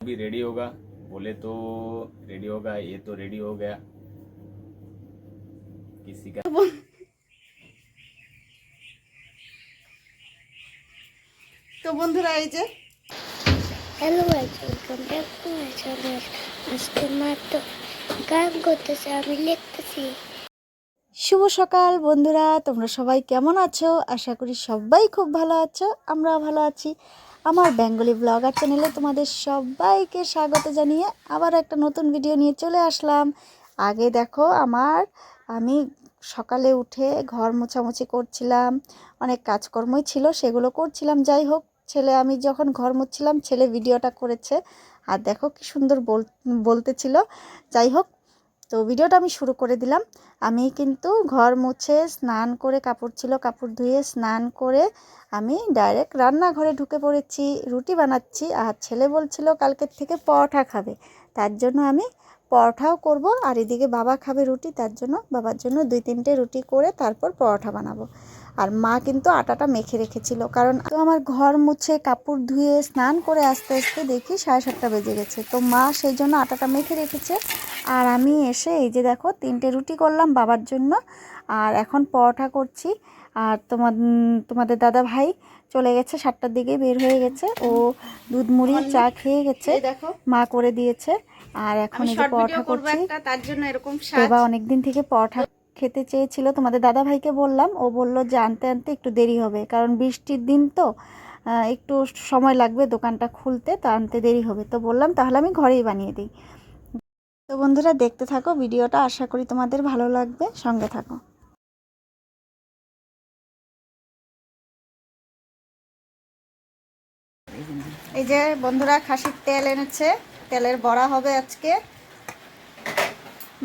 अभी रेडी होगा बोले तो रेडी होगा ये तो रेडी हो गया किसी का তো বন্ধুরা এই যে hello guys welcome back to my channel আজকে মাত্র গান করতেছে আমি লিখতেছি শুভ সকাল বন্ধুরা তোমরা সবাই কেমন আছো আশা করি সবাই খুব ভালো আছো আমরা ভালো আছি আমার বেঙ্গলি ব্লগার চ্যানেলে তোমাদের সবাইকে স্বাগত জানিয়ে আবার একটা নতুন ভিডিও নিয়ে চলে আসলাম। আগে দেখো আমার, আমি সকালে উঠে ঘর মোছামুছি করছিলাম, অনেক কাজকর্মই ছিল, সেগুলো করছিলাম। যাই হোক, ছেলে, আমি যখন ঘর মুছছিলাম, ছেলে ভিডিওটা করেছে। আর দেখো কি সুন্দর বল বলতেছিল যাই হোক তো ভিডিওটা আমি শুরু করে দিলাম। আমি কিন্তু ঘর মুছে স্নান করে কাপড় ছিল, কাপড় ধুয়ে স্নান করে আমি ডাইরেক্ট রান্নাঘরে ঢুকে পড়েছি, রুটি বানাচ্ছি। আর ছেলে বলছিল, কালকের থেকে পরোটা খাবে। তার জন্য আমি পরোটাও করব, আর এদিকে বাবা খাবে রুটি, তার জন্য বাবার জন্য দুই তিনটে রুটি করে তারপর পরোঠা বানাবো। আর মা কিন্তু আটাটা মেখে রেখেছিল। কারণ তো আমার ঘর মুছে কাপড় ধুয়ে স্নান করে আস্তে আস্তে দেখি সাড়ে সাতটা বেজে গেছে। তো মা সেই জন্য আটাটা মেখে রেখেছে। আর আমি এসে এই যে দেখো তিনটে রুটি করলাম বাবার জন্য। আর এখন পরোটা করছি। আর তোমার তোমাদের দাদা ভাই চলে গেছে সাতটার দিকে বের হয়ে গেছে। ও দুধ মুড়ি চা খেয়ে গেছে। দেখো। মা করে দিয়েছে। আর এখন আমি এই যে পরোটা করছি। তার জন্য এরকম সেবা অনেক দিন থেকে পরোটা খেতে চেয়েছিল, তোমাদের দাদা ভাইকে বললাম। ও বলল, যে আনতে আনতে একটু দেরি হবে, কারণ বৃষ্টির দিন তো একটু সময় লাগবে দোকানটা খুলতে, তো আনতে দেরি হবে। তো বললাম, তাহলে আমি ঘরেই বানিয়ে দিই। তো বন্ধুরা, দেখতে থাকো ভিডিওটা, আশা করি তোমাদের ভালো লাগবে। সঙ্গে থাকো। এই যে বন্ধুরা, খাসির তেল এনেছে, তেলের বড়া হবে আজকে।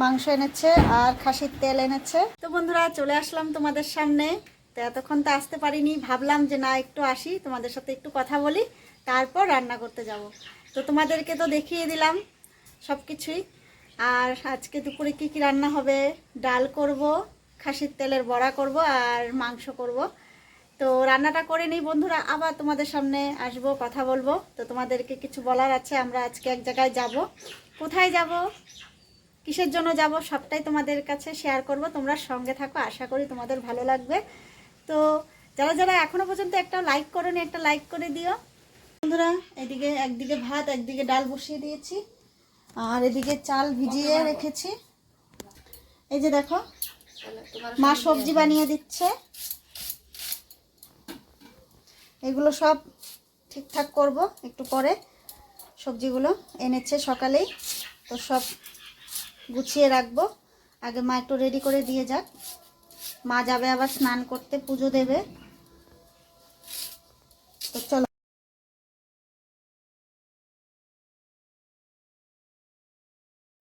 মাংস এনেছে আর খাসির তেল এনেছে। তো বন্ধুরা, চলে আসলাম তোমাদের সামনে। তো এতক্ষণ তো আসতে পারিনি, ভাবলাম যে না, একটু আসি, তোমাদের সাথে একটু কথা বলি, তারপর রান্না করতে যাব। তো তোমাদেরকে তো দেখিয়ে দিলাম সব কিছুই আর আজকে দুপুরে কি কি রান্না হবে? ডাল করব, খাসির তেলের বড়া করব আর মাংস করব। তো রান্নাটা করে নিই বন্ধুরা, আবার তোমাদের সামনে আসব, কথা বলব। তো তোমাদেরকে কিছু বলার আছে, আমরা আজকে এক জায়গায় যাব। কোথায় যাব? কিসের জন্য যাব সবটাই তোমাদের কাছে শেয়ার করব। তোমরা সঙ্গে থাকো আশা করি তোমাদের ভালো লাগবে। তো যারা যারা এখনও পর্যন্ত একটা লাইক করোনি একটা লাইক করে দিও। বন্ধুরা এদিকে একদিকে ভাত একদিকে ডাল বসিয়ে দিয়েছি। আর এদিকে চাল ভিজিয়ে রেখেছি। এই যে দেখো মা সবজি বানিয়ে দিচ্ছে। এগুলো সব ঠিকঠাক করব একটু পরে। সবজিগুলো এনেছে সকালেই। তো সব গুছিয়ে রাখব। আগে মা একটু রেডি করে দিয়ে যাক। মা যাবে আবার স্নান করতে, পুজো দেবে। তো চলো।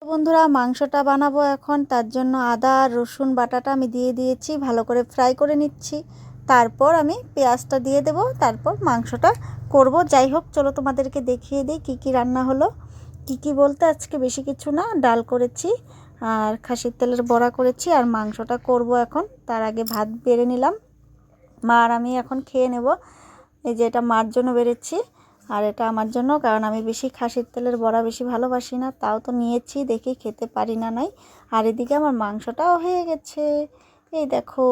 বন্ধুরা, মাংসটা বানাবো এখন। তার জন্য আদা আর রসুন বাটাটা আমি দিয়ে দিয়েছি। ভালো করে ফ্রাই করে নিচ্ছি। তারপর আমি পেঁয়াজটা দিয়ে দেব। তারপর মাংসটা করব। যাই হোক, চলো তোমাদেরকে দেখিয়ে দিই কী কী রান্না হলো। কী কী বলতে? আজকে বেশি কিছু না, ডাল করেছি আর খাসির তেলের বড়া করেছি আর মাংসটা করব এখন। তার আগে ভাত বেড়ে নিলাম। মা আর আমি এখন খেয়ে নেব। এই যে এটা মার জন্য বেড়েছি আর এটা আমার জন্য, কারণ আমি বেশি খাসির তেলের বড়া বেশি ভালোবাসি না, তাও তো নিয়েছি, দেখি খেতে পারি না নাই। আর এদিকে আমার মাংসটাও হয়ে গেছে। এই দেখো।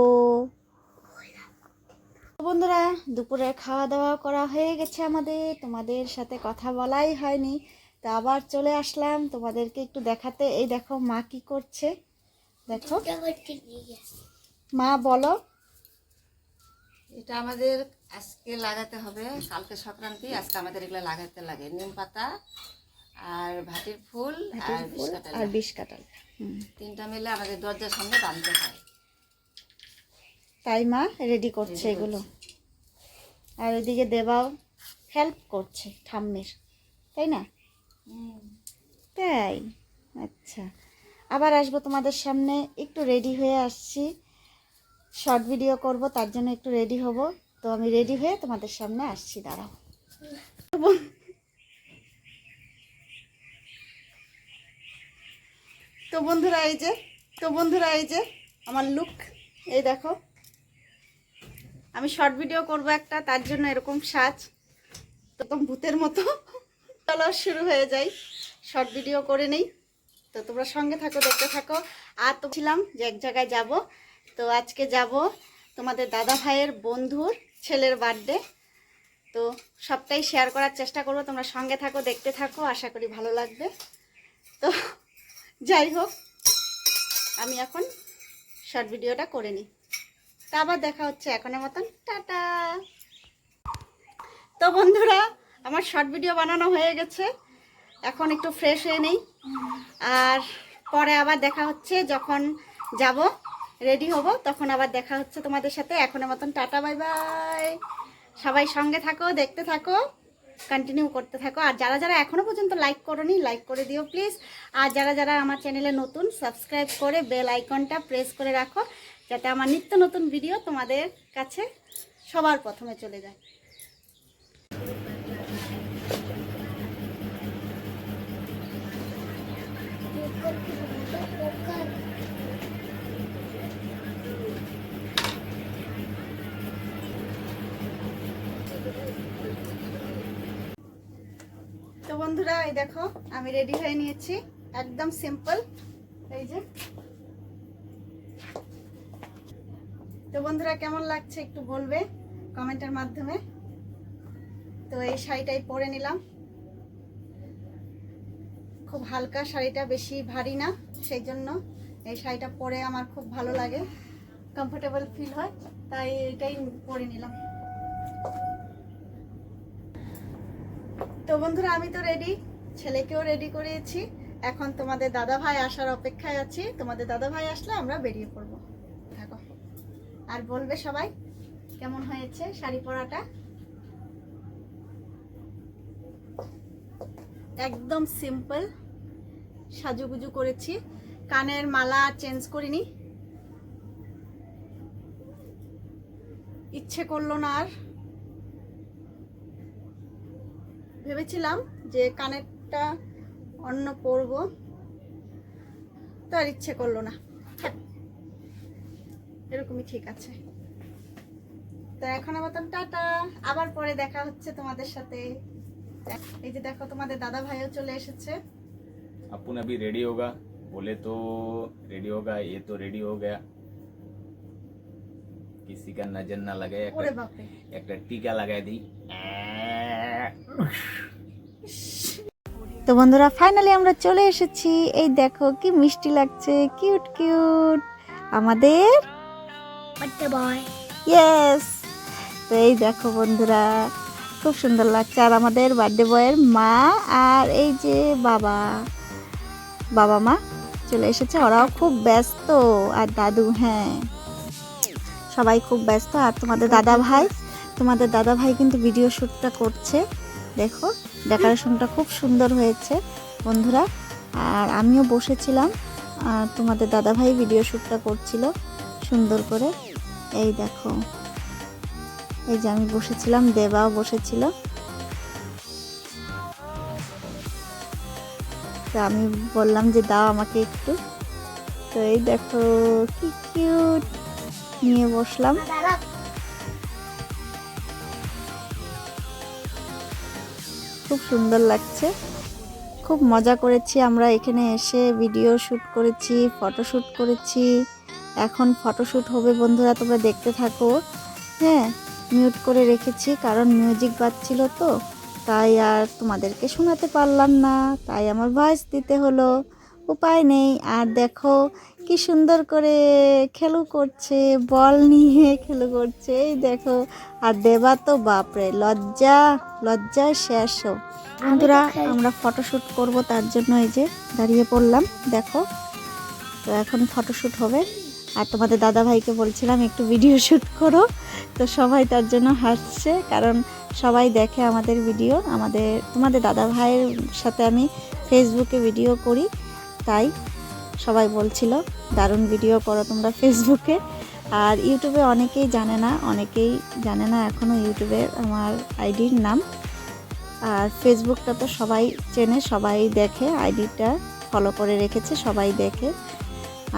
বন্ধুরা দুপুরে খাওয়া দাওয়া করা হয়ে গেছে আমাদের। তোমাদের সাথে কথা বলাই হয়নি। তো আবার চলে আসলাম তোমাদেরকে একটু দেখাতে। এই দেখো মা কি করছে। দেখো। মা বলো। এটা আমাদের আজকে লাগাতে হবে। কালকে সংক্রান্তি আজকে আমাদের এগুলো লাগাতে লাগে। নিম পাতা আর ভাটির ফুল আর ফুল বিষ্কাটা আর বিষ কাটাল। তিনটা মিলে আমাদের দরজার সামনে বাঁধতে হয়। তাই মা রেডি করছে এগুলো। আর এদিকে দেবাও হেল্প করছে ঠাম্মির। তাই না? তাই? আচ্ছা। আবার আসব তোমাদের সামনে। একটু রেডি হয়ে আসছি। শর্ট ভিডিও করব, তার জন্য একটু রেডি হব। তো আমি রেডি হয়ে তোমাদের সামনে আসছি, দাঁড়াও। তো বন্ধুরা, এই যে, তো বন্ধুরা, এই যে, আমার লুক এই দেখো। আমি শর্ট ভিডিও করব একটা, তার জন্য এরকম সাজ একদম ভূতের মতো। তো চলো শুরু হয়ে যাই। শর্ট ভিডিও করে নেই। তো তোমরা সঙ্গে থাকো, দেখতে থাকো। আর তো ছিলাম যে এক জায়গায় যাব। তো আজকে যাব তোমাদের দাদা ভাইয়ের বন্ধুর ছেলের বার্থডে তো সবটাই শেয়ার করার চেষ্টা করব। তোমরা সঙ্গে থাকো, দেখতে থাকো। আশা করি ভালো লাগবে। তো যাই হোক, আমি এখন শর্ট ভিডিওটা করে নিই। তা আবার দেখা হচ্ছে এখনের মতন। টাটা! তো বন্ধুরা আমার শর্ট ভিডিও বানানো হয়ে গেছে। এখন একটু ফ্রেশ হয়ে নেই। আর পরে আবার দেখা হচ্ছে, যখন যাব রেডি হব, তখন আবার দেখা হচ্ছে তোমাদের সাথে। এখনের মতন টাটা বাই বাই সবাই সঙ্গে থাকো, দেখতে থাকো কন্টিনিউ করতে থাকো। আর যারা যারা এখনও পর্যন্ত লাইক করোনি লাইক করে দিও প্লিজ আর যারা যারা আমার চ্যানেলে নতুন সাবস্ক্রাইব করে বেল আইকনটা প্রেস করে রাখো, যাতে আমার নিত্য নতুন ভিডিও তোমাদের কাছে সবার প্রথমে চলে যায়। তো বন্ধুরা, এই দেখো, আমি রেডি হয়ে নিয়েছি। একদম সিম্পল এই যে। তো বন্ধুরা, কেমন লাগছে একটু বলবে কমেন্টের মাধ্যমে? তো এই শাড়িটাই পরে নিলাম। খুব হালকা শাড়িটা বেশি ভারী না সেই জন্য এই শাড়িটা পরে আমার খুব ভালো লাগে কমফোর্টেবল ফিল হয়, তাই এটাই পরে নিলাম। তো বন্ধুরা, আমি তো রেডি ছেলেকেও রেডি করিয়েছি, এখন তোমাদের দাদা ভাই আসার অপেক্ষায় আছি, তোমাদের দাদা ভাই আসলে আমরা বেরিয়ে পড়ব। থাকো আর বলবে সবাই, কেমন হয়েছে শাড়ি পরাটা? একদম সিম্পল সাজুগুজু করেছি। কানের মালা চেঞ্জ করিনি। ইচ্ছে করল না আর। ভেবেছিলাম যে কানেরটা অন্য পরব। তো আর ইচ্ছে করল না। এরকমই ঠিক আছে। তো এখন আবার টাটা। আবার পরে দেখা হচ্ছে তোমাদের সাথে। এই যে দেখো তোমাদের দাদা ভাইও চলে এসেছে। अपन अभी रेडी होगा बोले तो रेडी होगा ये तो रेडी हो गया किसी का नजर ना लगे ওরে বাপরে একটা টিকা লাগাই দিই তো বন্ধুরা ফাইনালি আমরা চলে এসেছি এই দেখো কি মিষ্টি লাগছে কিউট কিউট আমাদের বার্থডে বয় ইয়েস তো এই দেখো বন্ধুরা খুব সুন্দর লাগছে আর আমাদের বার্থডে বয়ের মা আর এই যে বাবা বাবা মা চলে এসেছে। ওরাও খুব ব্যস্ত। আর দাদু হ্যাঁ। সবাই খুব ব্যস্ত। আর তোমাদের দাদা ভাই তোমাদের দাদা ভাই কিন্তু ভিডিও শ্যুটটা করছে। দেখো ডেকোরেশনটা খুব সুন্দর হয়েছে বন্ধুরা। আর আমিও বসেছিলাম। আর তোমাদের দাদা ভাই ভিডিও শ্যুটটা করছিল সুন্দর করে। এই দেখো। এই যে আমি বসেছিলাম দেবাও বসেছিল। তো আমি বললাম যে দাও আমাকে একটু। তো এই দেখো কি কিউট নিয়ে বসলাম। খুব সুন্দর লাগছে। খুব মজা করেছি আমরা এখানে এসে ভিডিও শ্যুট করেছি ফটোশ্যুট করেছি। এখন ফটোশ্যুট হবে বন্ধুরা, তোমরা দেখতে থাকো। হ্যাঁ মিউট করে রেখেছি, কারণ মিউজিক বাজছিল তো। তাই আর তোমাদেরকে শোনাতে পারলাম না। তাই আমার ভয়েস দিতে হলো। উপায় নেই। আর দেখো কি সুন্দর করে খেলু করছে বল নিয়ে খেলু করছে। এই দেখো আর দেবা তো বাপরে লজ্জা লজ্জায় শেষ বন্ধুরা আমরা ফটোশ্যুট করব তার জন্য এই যে দাঁড়িয়ে পড়লাম দেখো। তো এখন ফটোশ্যুট হবে। আর তোমাদের দাদা ভাইকে বলছিলাম একটু ভিডিও শ্যুট করো। তো সবাই তার জন্য হাসছে, কারণ সবাই দেখে আমাদের ভিডিও আমাদের, তোমাদের দাদা ভাইয়ের সাথে আমি ফেসবুকে ভিডিও করি, তাই সবাই বলছিল, দারুণ ভিডিও করো তোমরা ফেসবুকে আর ইউটিউবে অনেকেই জানে না, অনেকেই জানে না এখনও ইউটিউবে আমার আইডির নাম। আর ফেসবুকটা তো সবাই চেনে, সবাই দেখে আইডিটা ফলো করে রেখেছে, সবাই দেখে।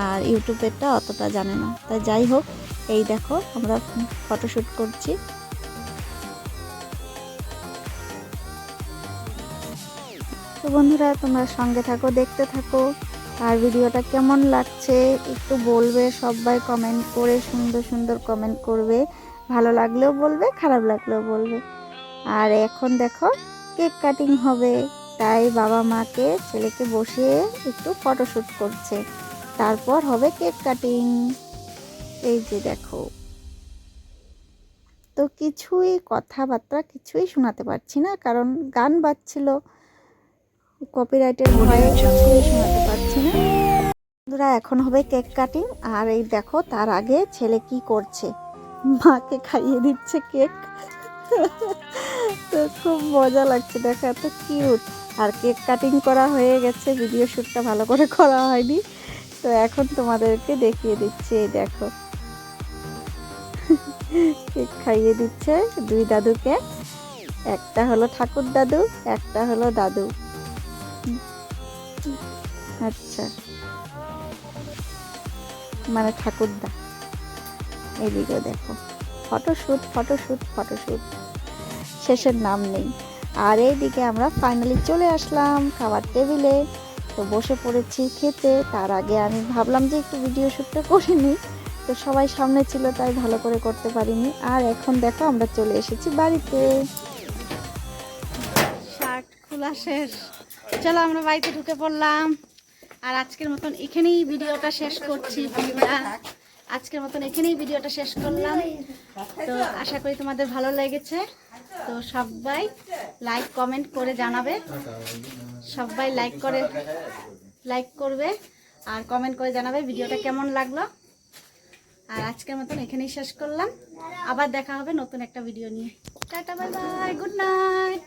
আর ইউটিউবেরটা অতটা জানে না। তাই যাই হোক এই দেখো, আমরা ফটোশ্যুট করছি। তো বন্ধুরা, তোমরা সঙ্গে থাকো, দেখতে থাকো। আর ভিডিওটা কেমন লাগছে, একটু বলবে, সবাই কমেন্ট করে সুন্দর সুন্দর কমেন্ট করবে। ভালো লাগলেও বলবে, খারাপ লাগলেও বলবে। আর এখন দেখো কেক কাটিং হবে। তাই বাবা মাকে, ছেলেকে বসিয়ে একটু ফটোশ্যুট করছে। তারপর হবে কেক কাটিং এই যে দেখো। তো কিছুই কথাবার্তা কিছুই শোনাতে পারছি না কারণ গান বাজছিল কপিরাইটের ভয়ে কিছুই শোনাতে পারছি না। বন্ধুরা এখন হবে কেক কাটিং আর এই দেখো তার আগে ছেলে কি করছে? মাকে খাইয়ে দিচ্ছে কেক তো খুব মজা লাগছে দেখো এত কিউট আর কেক কাটিং করা হয়ে গেছে ভিডিও শ্যুটটা ভালো করে করা হয়নি। তো এখন তোমাদেরকে দেখিয়ে দিচ্ছি এই দেখো। কেক খাইয়ে দিচ্ছে দুই দাদুকে। একটা হলো ঠাকুর দাদু, একটা হলো দাদু। আচ্ছা। মানে ঠাকুরদা এদিকে দেখো। ফটোশ্যুট ফটোশ্যুট ফটোশ্যুট শেষের নাম নেই। আর এইদিকে আমরা ফাইনালি চলে আসলাম খাবার টেবিলে। তো বসে পড়েছি খেতে। তার আগে আমি ভাবলাম যে একটু ভিডিও শ্যুটটা করে নিই। তো সবাই সামনে ছিল, তাই ভালো করে করতে পারিনি। আর এখন দেখো, আমরা চলে এসেছি বাড়িতে। শার্ট খোলা শেষ। চলো, আমরা বাড়িতে ঢুকে পড়লাম। আর আজকের মতন এখানেই ভিডিওটা শেষ করছি আজকের মতন এখানেই ভিডিওটা শেষ করলাম। তো আশা করি তোমাদের ভালো লেগেছে। তো সবাই লাইক কমেন্ট করে জানাবে। সবাই লাইক করে লাইক করবে। আর কমেন্ট করে জানাবে ভিডিওটা কেমন লাগল। আর আজকের মতন এখানেই শেষ করলাম। আবার দেখা হবে নতুন একটা ভিডিও নিয়ে। Tata bye bye good night